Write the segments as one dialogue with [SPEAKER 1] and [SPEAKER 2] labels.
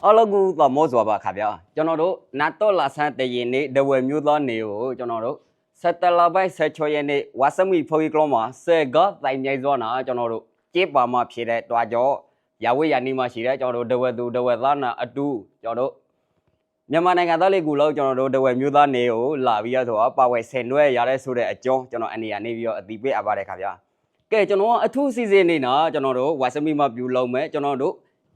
[SPEAKER 1] အားလုံးကိုတော့မောစွာပါခါဗျာကျွန်တော်တို့နတ်တော်လာဆန်းတရင်နေ့ဒဝဲမျိုးသားနေကိုကျွန်တော်တို့စက်တလာပိုက်ဆက်ချောရက်နေ့ဝါစမီဖိုရီကလောမှာစေကတိုင်မြိုင်စွာနာကျွန်တော်တို့ကြေးပါမှာဖြည့်တဲ့တွာကြောရဝေးရနေမှာရှိတဲ့ကျွန်တော်တို့ဒဝဲသူဒဝဲသားနာအတူကျွန်တော်တို့မြန်မာနိုင်ငံသားလေးကူလောက်ကျွန်တော်တို့ဒဝဲမျိုးသားနေကိုလာပြီးတော့ဆိုတော့ပါဝဲဆယ်နွဲရတဲ့ဆိုတဲ့အကြောင်းကျွန်တော်အနေရနေပြီးတော့အတိပေးအပ်ပါတယ်ခါဗျာကဲကျွန်တော်ကအထူးစီစဉ်နေနာကျွန်တော်တို့ဝါစမီမှာပြူလုံးမဲ့ကျွန်တော်တို့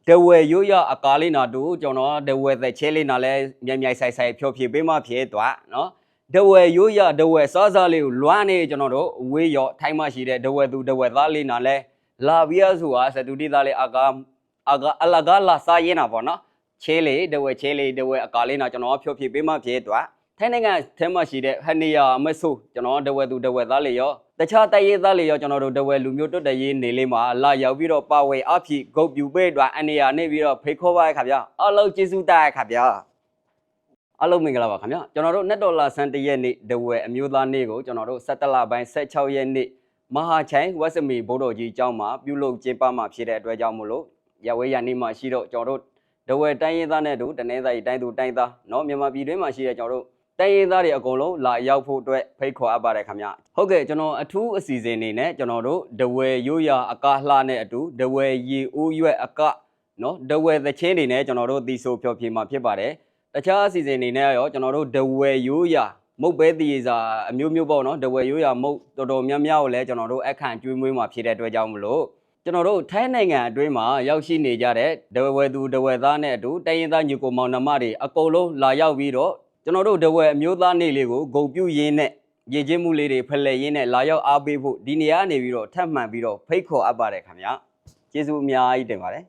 [SPEAKER 1] ဒဝဲရိုးရအကားလေးနာတို့ကျွန်တော်ဒဝဲသက်ချဲလေးနာလဲမြိုင်မြိုင်ဆိုင်ဆိုင်ဖြောဖြေပေးမှဖြေသွားနော်ဒဝဲရိုးရဒဝဲစားစားလေးကိုလွမ်းနေကျွန်တော်တို့အဝေးရောထိုင်းမှရှိတဲ့ဒဝဲသူဒဝဲသားလေးနာလဲလာပြီးရဆိုတာစတူတီသားလေးအကားအကားအလကားလာစားရင်နာပေါ့နော်ချဲလေးဒဝဲချဲလေးဒဝဲအကားလေးနာကျွန်တော်ဖြောဖြေပေးမှဖြေသွား ထိုင်းနိုင်ငံထဲမှာရှိတဲ့ဟနေယာအမဆိုးကျွန်တော်ဒဝဲသူဒဝဲသားလေးရောတခြားတိုက်ရေးသားလေးရောကျွန်တော်တို့ဒဝဲလူမျိုးတွတ်တရေးနေလေးမှာလာရောက်ပြီးတော့ပါဝဲအဖြစ်ဂုတ်ပြူပေးတော့အနေရနေပြီးတော့ဖိတ်ခေါ်ပါရခဗျာအလုံးကျေးဇူးတင်ခဗျာအလုံးမင်္ဂလာပါခဗျာကျွန်တော်တို့net dollar ဆန်တရက်နေ့ဒဝဲအမျိုးသားနေ့ကိုကျွန်တော်တို့17လပိုင်း16ရက်နေ့မဟာချိုင်းဝက်စမီဘိုးတော်ကြီးကျောင်းမှာပြုလုပ်ကျင်းပမှာဖြစ်တဲ့အတွက်ကြောင့်မို့လို့ရဝဲရနေ့မှာရှိတော့ကျွန်တော်တို့ဒဝဲတိုင်းရင်းသားနဲ့တို့တနင်္သာရီတိုင်းသူတိုင်းသားเนาะမြန်မာပြည်တွင်းမှာရှိတဲ့ကျွန်တော်တို့ တိုင်းရင်းသားတွေအကုန်လုံးလာရောက်ဖို့အတွက်ဖိတ်ခေါ်အပ်ပါတယ်ခင်ဗျဟုတ်ကဲ့ကျွန်တော်အထူးအစီအစဉ်အနေနဲ့ကျွန်တော်တို့ဒဝဲရိုးရာအကားလှနဲ့အတူဒဝဲရီဦးရွက်အကနော်ဒဝဲသချင်းတွေနဲ့ကျွန်တော်တို့တီဆိုဖြောပြမှာဖြစ်ပါတယ်တခြားအစီအစဉ်အနေနဲ့ရောကျွန်တော်တို့ဒဝဲရိုးရာမုတ်ပဲတီစာအမျိုးမျိုးပေါ့နော်ဒဝဲရိုးရာမုတ်တော်တော်များများကိုလည်းကျွန်တော်တို့အခန့်ကျွေးမွေးမှာဖြစ်တဲ့အတွက်ကြောင့်မလို့ကျွန်တော်တို့ထိုင်းနိုင်ငံအတွင်းမှာရောက်ရှိနေကြတဲ့ဒဝဲသူဒဝဲသားနဲ့အတူတိုင်းရင်းသားညီကိုမောင်နှမတွေအကုန်လုံးလာရောက်ပြီးတော့ ကျွန်တော်တို့ဒဝဲအမျိုးသားနေ့လေးကိုဂုံပြူရင်းနဲ့ရည်ချင်းမှုလေးတွေဖလှယ်ရင်းနဲ့လာရောက်အားပေးဖို့ဒီနေရာကနေပြီးတော့ထပ်မှန်ပြီးတော့ဖိတ်ခေါ်အပ်ပါတယ်ခင်ဗျာကျေးဇူးအများကြီးတင်ပါတယ်